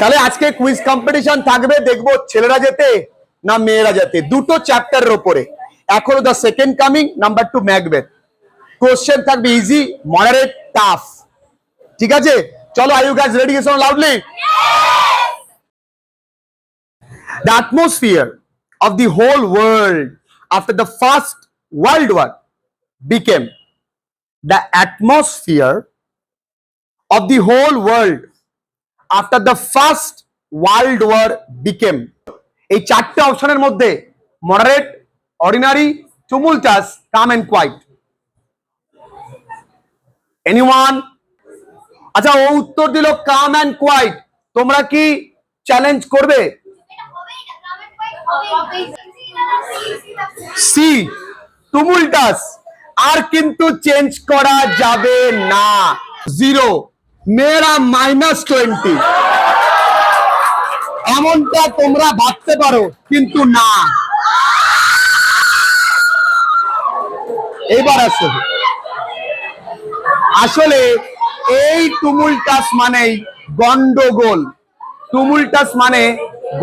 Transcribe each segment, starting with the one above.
তাহলে আজকে quiz competition থাকবে, দেখব ছেলেরা যেতে না মেয়েরা যেতে। দুটো চ্যাপ্টারের ওপরে। এখন the second coming number two Macbeth question থাকবে ইজি মডারেট টাফ ঠিক আছে? চলো আর ইউ গাইজ রেডি গেছো loudly The atmosphere of the whole world after the first world war became the atmosphere of the whole world after the first world war became এই চারটে অপশনের মধ্যে moderate ordinary tumultuous calm and quiet anyone আচ্ছা ও উত্তর দিল কাম and quite তোমরা কি চ্যালেঞ্জ করবে? সি টুমুলটাস আর কিন্তু চেঞ্জ করা যাবে না। জিরো মেয়েরা মাইনাস টোয়েন্টি এমনটা তোমরা ভাবতে পারো, কিন্তু না। এবার আসো। আসলে এই টুমুলটাস মানেই গন্ডগোল। টুমুলটাস মানে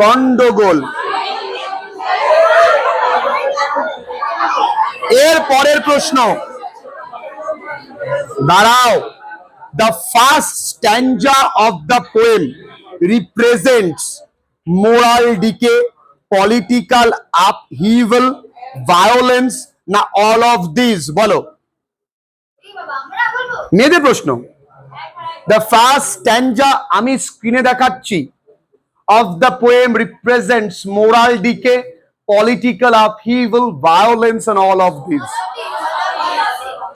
গন্ডগোল। এর পরের প্রশ্ন। দাঁড়াও। The first stanza of the poem represents moral decay political upheaval violence না অল অফ দিস বলো। মেয়েদের প্রশ্ন। দ্য ফার্স্ট স্ট্যান্ডা আমি স্ক্রিনে দেখাচ্ছি of the poem represents moral decay political upheaval violence and all of this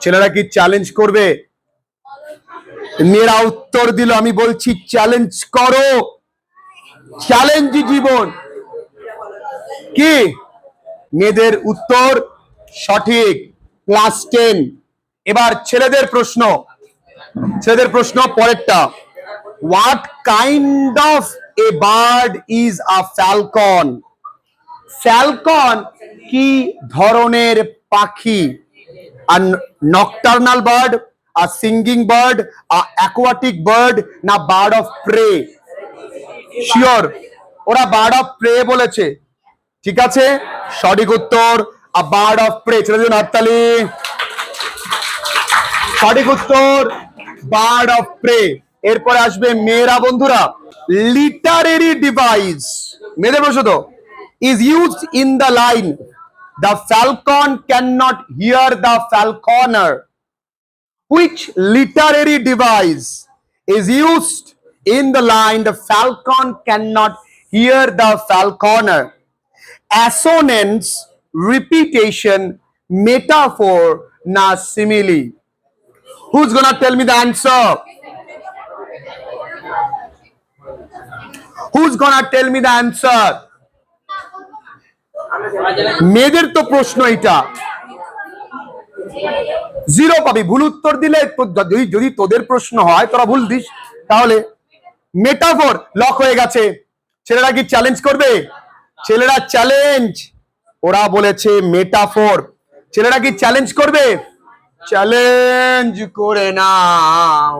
ছেলেরা কি challenge করবে? মেয়েরা উত্তর দিল, আমি বলছি চ্যালেঞ্জ করো। চ্যালেঞ্জ জীবন। কি? মেয়েদের উত্তর সঠিক। ক্লাস টেন এবার ছেলেদের প্রশ্ন। ছেলেদের প্রশ্ন পরেরটা। What kind of a bird is a falcon falcon কি ধরনের পাখি? আর নকটার্নাল বার্ড আর সিঙ্গিং বার্ড আর অ্যাকোয়াটিক বার্ড না বার্ড অফ প্রে শিওর ওরা বার্ড অফ প্রে বলেছে। ঠিক আছে? সঠিক উত্তর আ বার্ড অফ প্রে দিন হাততালি। সঠিক উত্তর বার্ড অফ প্রে এরপরে আসবে মেয়েরা বন্ধুরা। লিটারেরি ডিভাইস মেয়েদের বসো তো? Is use in the line the falcon can not hear the falconer which literary device is used in the line the falcon cannot hear the falconer assonance repetition metaphor na simile who's gonna tell me the answer who's gonna tell me the answer মেয়েদের তো প্রশ্ন এটা zero পাবি। ভুল উত্তর দিলে যদি তোদের প্রশ্ন হয়, তোরা ভুল দিস। তাহলে মেটাফোর লক হয়ে গেছে। ছেলেরা কি চ্যালেঞ্জ করবে? ছেলেরা চ্যালেঞ্জ ওরা বলেছে মেটাফোর। ছেলেরা কি চ্যালেঞ্জ করবে? চ্যালেঞ্জ করে নাও।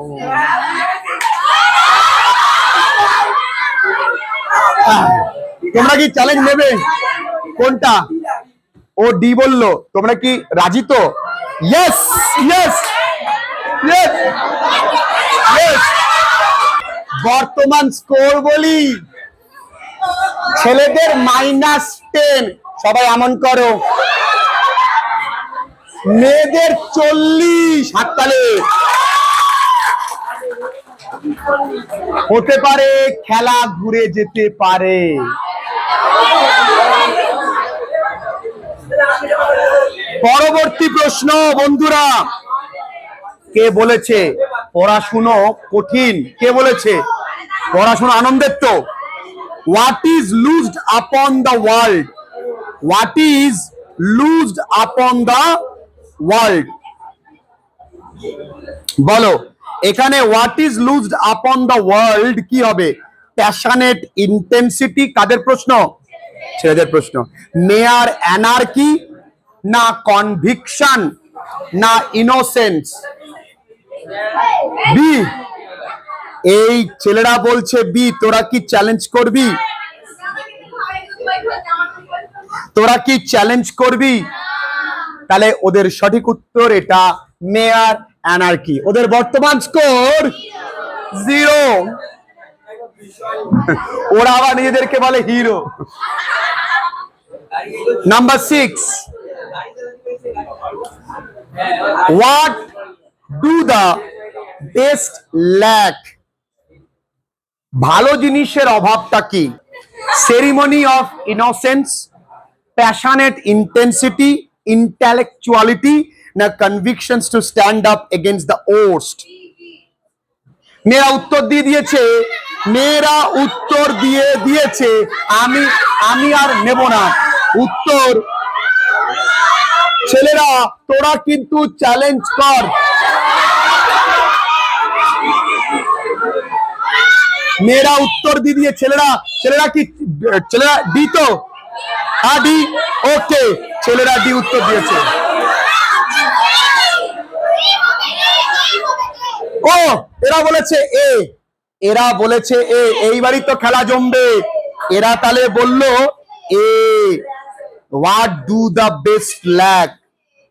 তোমরা কি চ্যালেঞ্জ নেবে? কোনটা? ও ডি বলল। তোমরা কি রাজি তো? ইয়েস ইয়েস ইয়েস ইয়েস বর্তমান স্কোর বলি, ছেলেদের মাইনাস টেন সবাই এমন করো। মেয়েদের চল্লিশ, হাততালে। হতে পারে খেলা ঘুরে যেতে পারে। পরবর্তী প্রশ্ন, বন্ধুরা। কে বলেছে? পড়াশুনো কঠিন। কে বলেছে? পড়াশোনা আনন্দের তো। What is loosed upon the world what is loosed upon the world বলো, এখানে what is loosed upon the world কি হবে? প্যাশনেট ইন্টেন্সিটি কাদের প্রশ্ন? ছেলেদের প্রশ্ন। মেয়ার অ্যানার্কি না কনভিকশন না ইনোসেন্স বি এই ছেলেরা বলছে বি তোরা কি চ্যালেঞ্জ করবি? তোরা কি চ্যালেঞ্জ করবি? তাহলে ওদের সঠিক উত্তর এটা মেয়ার অ্যানার্কি ওদের বর্তমান স্কোর জিরো ওরা আবার নিজেদেরকে বলে hero number six what do the best lack ভালো জিনিসের অভাবটা কি? Ceremony of innocence passionate intensity intellectuality না convictions to stand up against the worst মেয়েরা উত্তর দিয়ে দিয়েছে, মেয়েরা উত্তর দিয়ে দিয়েছে, আমি আমি আর নেব না। উত্তর ছেলেরা, তোরা কিন্তু চ্যালেঞ্জ কর। মেয়েরা উত্তর দিয়ে দিয়ে, ছেলেরা ছেলেরা কি, ছেলেরা ডি তো? হ্যাঁ ডি? ওকে, ছেলেরা ডি উত্তর দিয়েছে। ও, এরা বলেছে এ, এরা বলেছে এ এইবারই তো খেলা জমবে। এরা তাহলে বলল A. What do the best lack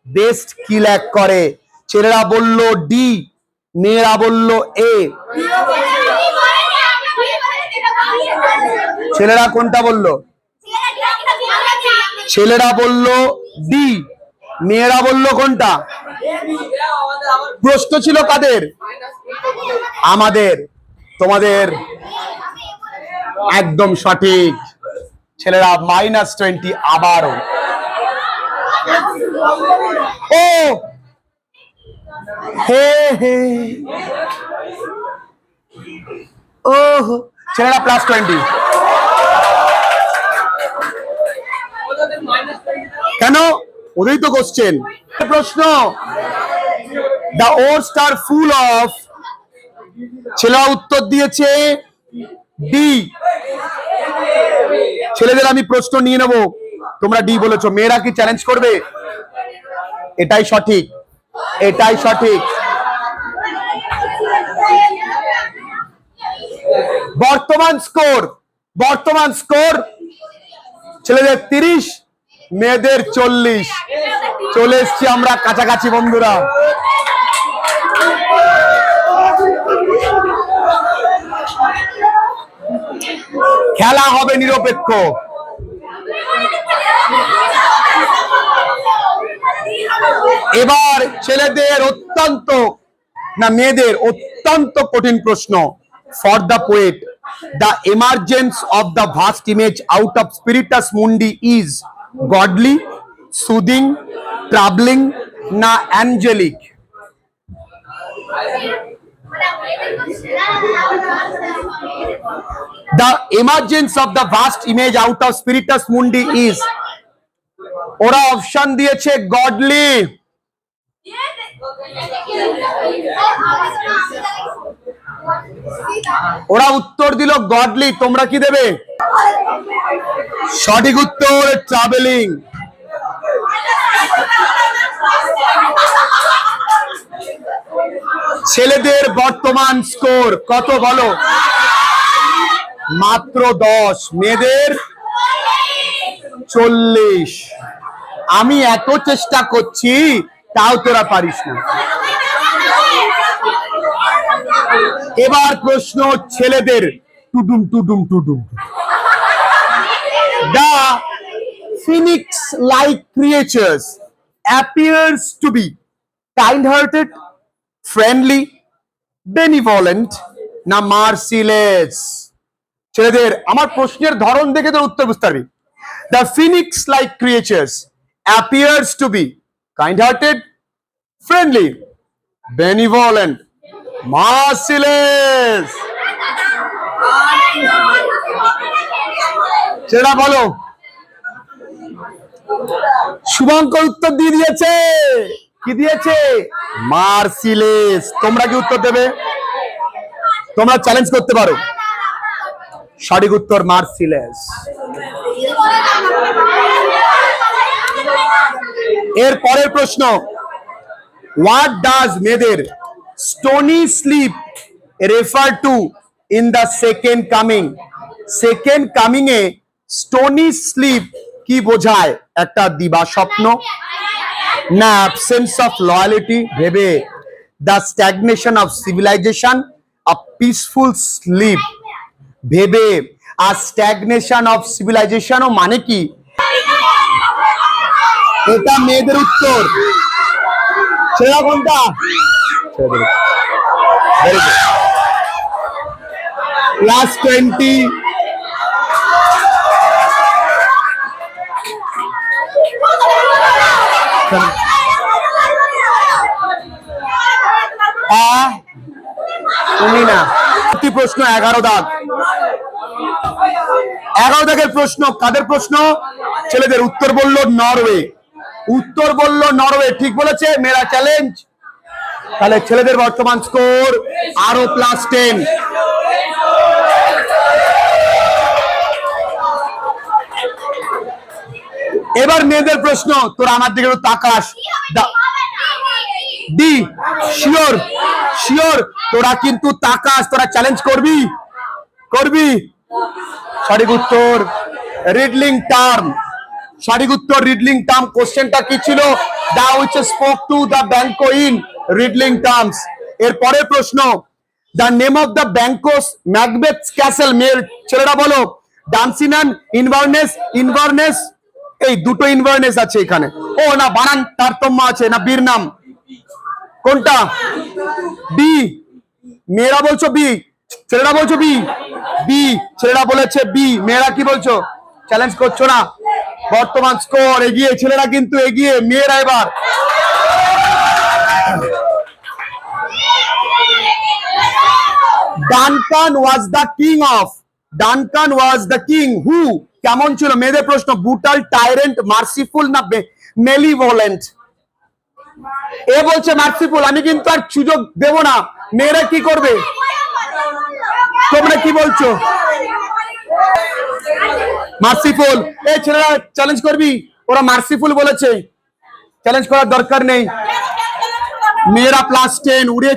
best কি ল্যাক করে? ছেলেরা বলল ডি মেয়েরা বলল এ ছেলেরা কোনটা বলল? ছেলেরা বলল ডি মেয়েরা বলল কোনটা? প্রশ্ন ছিল কাদের? আমাদের। তোমাদের। একদম সঠিক। ছেলেরা মাইনাস টোয়েন্টি আবারও। ও! হে হে। ও ছেলেরা প্লাস টোয়েন্টি কেন? ওদেরই তো কোশ্চেন প্রশ্ন। দ্য ওর্স আর ফুল অফ ছেলেরা উত্তর দিয়েছে ডি ছেলেদের আমি প্রশ্ন নিয়ে নেব। তোমরা ডি বলেছ। মেয়েরা কি চ্যালেঞ্জ করবে? এটাই সঠিক। এটাই সঠিক। বর্তমান স্কোর বর্তমান স্কোর ছেলেদের তিরিশ, মেয়েদের চল্লিশ। চলে এসছি আমরা কাছাকাছি, বন্ধুরা। খেলা হবে নিরপেক্ষ। এবার ছেলেদের অত্যন্ত, না মেয়েদের অত্যন্ত কঠিন প্রশ্ন। For the poet the emergence of the vast image out of spiritus mundi is godly soothing travelling না angelic the emergence of the vast image out of spiritus mundi is ওরা অপশন দিয়েছে গডলি ওরা উত্তর দিল godly তোমরা কি দেবে সঠিক উত্তর ট্রাভেলিং ছেলেদের বর্তমান স্কোর কত বলো? মাত্র দশ, মেয়েদের চল্লিশ। আমি এত চেষ্টা করছি, তাও তোরা পারিস না। এবার প্রশ্ন ছেলেদের, টুডুম টুডুম টুডুম। দা phoenix like creatures appears to be kind hearted friendly বেনিভলেন্ট না merciless ছেলেদের, আমার প্রশ্নের ধরন দেখে তোর উত্তর বুঝতে পারবি। The phoenix like creatures appears to be kind hearted friendly benevolent merciless ছেলেরা, বলো। শুভঙ্কর উত্তর দিয়ে দিয়েছে। কি দিয়েছে? মার্সিলেস। তোমরা কি উত্তর দেবে? তোমরা চ্যালেঞ্জ করতে পারো। সঠিক উত্তর মার্সিলেস। এর পরের প্রশ্ন। হোয়াট ডাজ মেয়েদের stony sleep refer to in the second coming second coming a stony sleep কি বোঝায়? একটা দিবা স্বপ্ন। না অ্যাবসেন্স অফ লয়ালিটি ভেবে the stagnation of civilisation a peaceful sleep ভেবে আর স্ট্যাগনেশন অফ সিভিলাইজেশনও মানে কি? এটা মেয়েদের উত্তর। কোনটা ক্লাস টোয়েন্টি তুমি না। প্রশ্ন এগারো দাগ। এগারো দাগের প্রশ্ন কাদের প্রশ্ন? ছেলেদের উত্তর বলল নরওয়ে। উত্তর বলল নরওয়ে ঠিক বলেছে মেরা চ্যালেঞ্জ তাহলে ছেলেদের বর্তমান স্কোর আরও প্লাস টেন এবার মেয়েদের প্রশ্ন তোর আমার দিকে তাকাস। D sure sure. তোরা কিন্তু তাকাস, তোরা চ্যালেঞ্জ করবি? করবি? সঠিক উত্তর রিডলিং টার্ম সঠিক উত্তর রিডলিং টার্ম কোশ্চেনটা কি ছিল? The witch spoke to the Banquo in riddling terms এর পরের প্রশ্ন the name of the Banquo's Macbeth castle মেয়ের ছেলেরা বলো। ডান্সিনান ইনভার্নেস ইনভার্নেস এই দুটো ইনভার্নেস আছে এখানে। ও না, বানান, তারতম্য আছে, না বীর নাম কোনটা? বি মেয়েরা বলছো বি ছেলেরা বলছো বি বি ছেলেরা বলেছে বি মেয়েরা কি বলছো? চ্যালেঞ্জ করছ না? বর্তমান স্কোর এগিয়ে, ছেলেরা কিন্তু এগিয়ে, মেয়েরা এবার। Duncan was the king of Duncan was the king who কেমন ছিল? মেয়েদের প্রশ্ন বুটাল টাইরেন্ট মার্সিফুল না মেলিভোলেন্ট এ বলছে মার্সিফুল আমি কিন্তু আর সুযোগ দেব না। মেয়েরা কি করবে? তোমরা কি বলছো? মার্সিফুল। এই ছেলেরা চ্যালেঞ্জ করবি? ওরা মার্সিফুল বলেছে। চ্যালেঞ্জ করার দরকার নেই। মেয়েরা প্লাস টেন উড়ে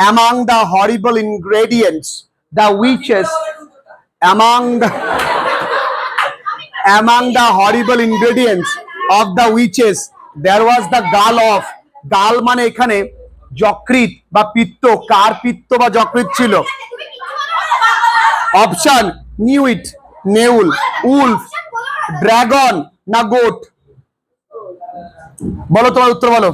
among the horrible ingredients the witches among the among the horrible ingredients of the witches, there was the gall of গাল মানে এখানে যকৃত বা পিত্ত, কার পিত্ত বা যকৃত ছিল? অপশন, নিউইট, নেউল, উলফ, ড্রাগন না গোট? বলো তোমার উত্তর বলো।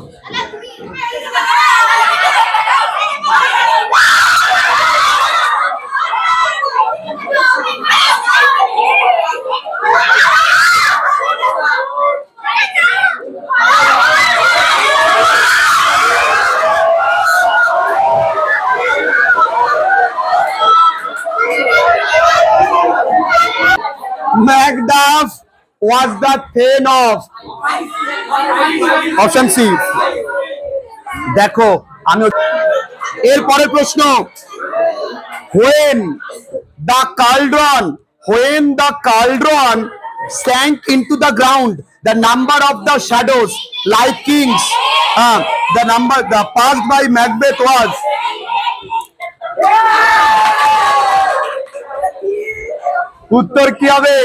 Macduff was the thane of option C দেখো আমি এর পরের প্রশ্ন when the cauldron when the cauldron sank into the ground the number of the shadows like kings uh, the number the passed by macbeth was উত্তর কি হবে?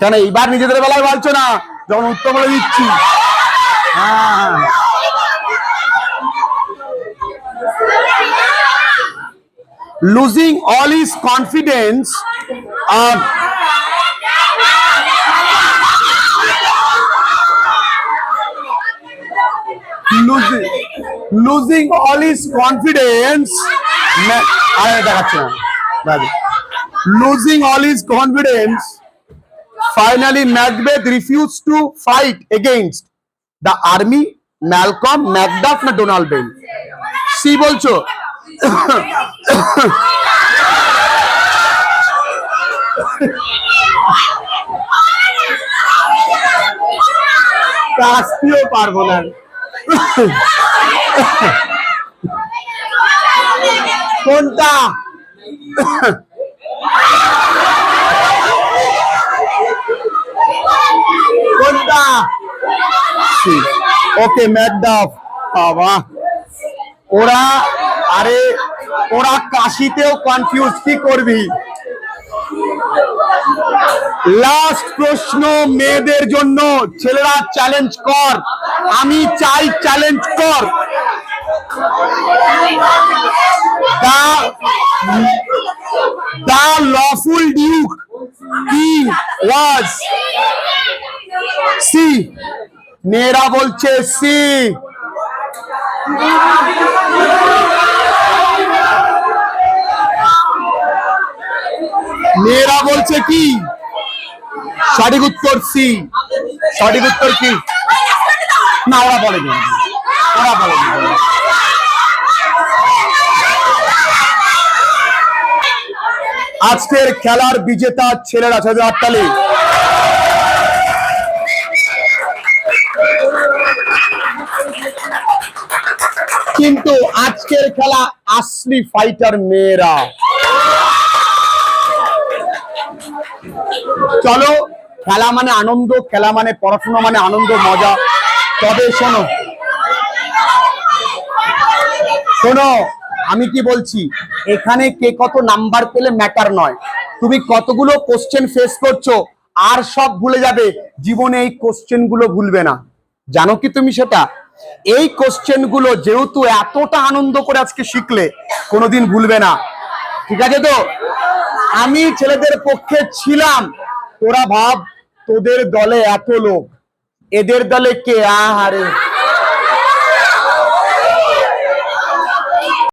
কেন এইবার নিজেদের বেলায় বলছো না? যখন উত্তর বলে দিচ্ছি। Losing all his confidence losing losing all his confidence, আরে, দেখাচ্ছে না। Losing all his confidence finally macbeth refused to fight against the army malcolm macduff না ডোনাল্ড বেন সি বলছো কাশতেও পারব না কোনটা কোনটা? ওকে ম্যাকডাফ বাবা। ওরা, আরে, ওরা কাশিতেও কনফিউজ কি করবি? লাস্ট প্রশ্ন মেয়েদের জন্য। ছেলেরা চ্যালেঞ্জ কর। আমি চাই চ্যালেঞ্জ কর। দা দা লফুল ডিউক কি ওয়াজ সি মেয়েরা বলছে সি মেয়েরা বলছে কি? সঠিক উত্তর সি সঠিক উত্তর কি? না, ওরা বলেনি। ওরা বলেনি। আজকের খেলার বিজেতা ছেলেরা ছয় আটটালে কিন্তু আজকের খেলা আসলি ফাইটার মেয়েরা। চলো, খেলা মানে আনন্দ, খেলা মানে পড়াশোনা মানে আনন্দ, মজা। তবে শোনো শোনো আমি কি বলছি? এখানে কে কত নাম্বার পেলে ম্যাটার নয়। তুমি কতগুলো কোশ্চেন ফেস করছ, আর সব ভুলে যাবে। জীবনে এই কোশ্চেনগুলো ভুলবে না। জানো কি তুমি সেটা? এই কোশ্চেনগুলো যেহেতু এতটা আনন্দ করে আজকে শিখলে, কোনোদিন ভুলবে না। ঠিক আছে তো? আমি ছেলেদের পক্ষে ছিলাম। তোরা ভাব, তোদের দলে এত লোক। এদের দলে কে? আহারে।